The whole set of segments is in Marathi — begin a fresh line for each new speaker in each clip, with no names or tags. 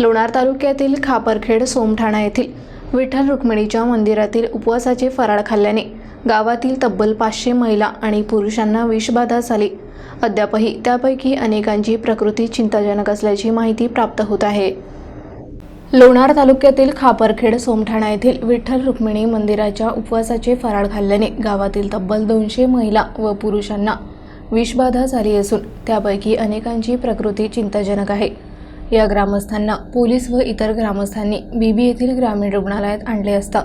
लोणार तालुक्यातील खापरखेड सोमठाणा येथील विठ्ठल रुक्मिणीच्या मंदिरातील उपवासाचे फराळ खाल्ल्याने गावातील तब्बल पाचशे महिला आणि पुरुषांना विषबाधा झाली. अद्यापही त्यापैकी अनेकांची प्रकृती चिंताजनक असल्याची माहिती प्राप्त होत आहे. लोणार तालुक्यातील खापरखेड सोमठाणा येथील विठ्ठल रुक्मिणी मंदिराच्या उपवासाचे फराळ खाल्ल्याने गावातील तब्बल दोनशे महिला व पुरुषांना विषबाधा झाली असून त्यापैकी अनेकांची प्रकृती चिंताजनक आहे. या ग्रामस्थांना पोलीस व इतर ग्रामस्थांनी बीबी येथील ग्रामीण रुग्णालयात आणले असता.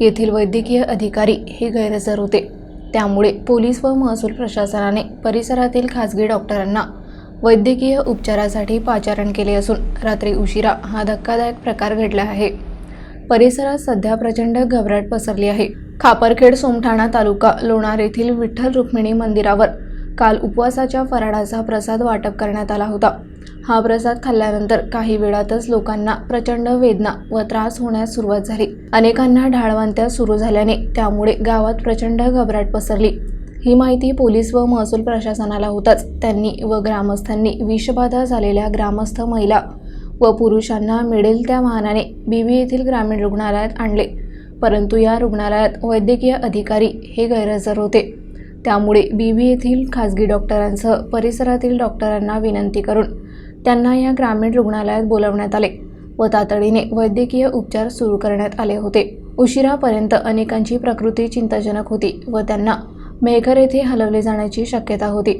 येथील वैद्यकीय अधिकारी हे गैरहजर होते. त्यामुळे पोलीस व महसूल प्रशासनाने परिसरातील खासगी डॉक्टरांना वैद्यकीय उपचारासाठी पाचारण केले असून रात्री उशिरा हा धक्कादायक प्रकार घडला आहे. परिसरात सध्या प्रचंड घबराट पसरली आहे. खापरखेड सोमठाणा तालुका लोणार येथील विठ्ठल रुक्मिणी मंदिरावर काल उपवासाच्या फराळाचा प्रसाद वाटप करण्यात आला होता. हा प्रसाद खाल्ल्यानंतर काही वेळातच लोकांना प्रचंड वेदना व त्रास होण्यास सुरुवात झाली. अनेकांना ढाळवांत्या सुरू झाल्याने त्यामुळे गावात प्रचंड घबराट पसरली. ही माहिती पोलीस व महसूल प्रशासनाला होताच. त्यांनी व ग्रामस्थांनी विषबाधा झालेल्या ग्रामस्थ महिला व पुरुषांना मिळेल त्या वाहनाने बीबी येथील ग्रामीण रुग्णालयात आणले. परंतु या रुग्णालयात वैद्यकीय अधिकारी हे गैरहजर होते. त्यामुळे बीबी येथील खासगी डॉक्टरांसह परिसरातील डॉक्टरांना विनंती करून त्यांना या ग्रामीण रुग्णालयात बोलवण्यात आले व तातडीने वैद्यकीय उपचार सुरू करण्यात आले होते. उशिरापर्यंत अनेकांची प्रकृती चिंताजनक होती व त्यांना मेघर येथे हलवले जाण्याची शक्यता होती.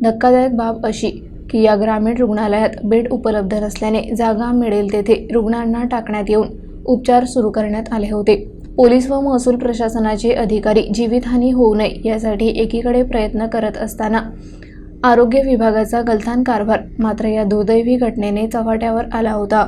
धक्कादायक बाब अशी की या ग्रामीण रुग्णालयात बेड उपलब्ध नसल्याने जागा मिळेल तेथे रुग्णांना टाकण्यात येऊन उपचार सुरू करण्यात आले होते. पोलीस व महसूल प्रशासनाचे अधिकारी जीवितहानी होऊ नये यासाठी एकीकडे प्रयत्न करत असताना आरोग्य विभागाचा गलथान कारभार मात्र या दुर्दैवी घटनेने चव्हाट्यावर आला होता.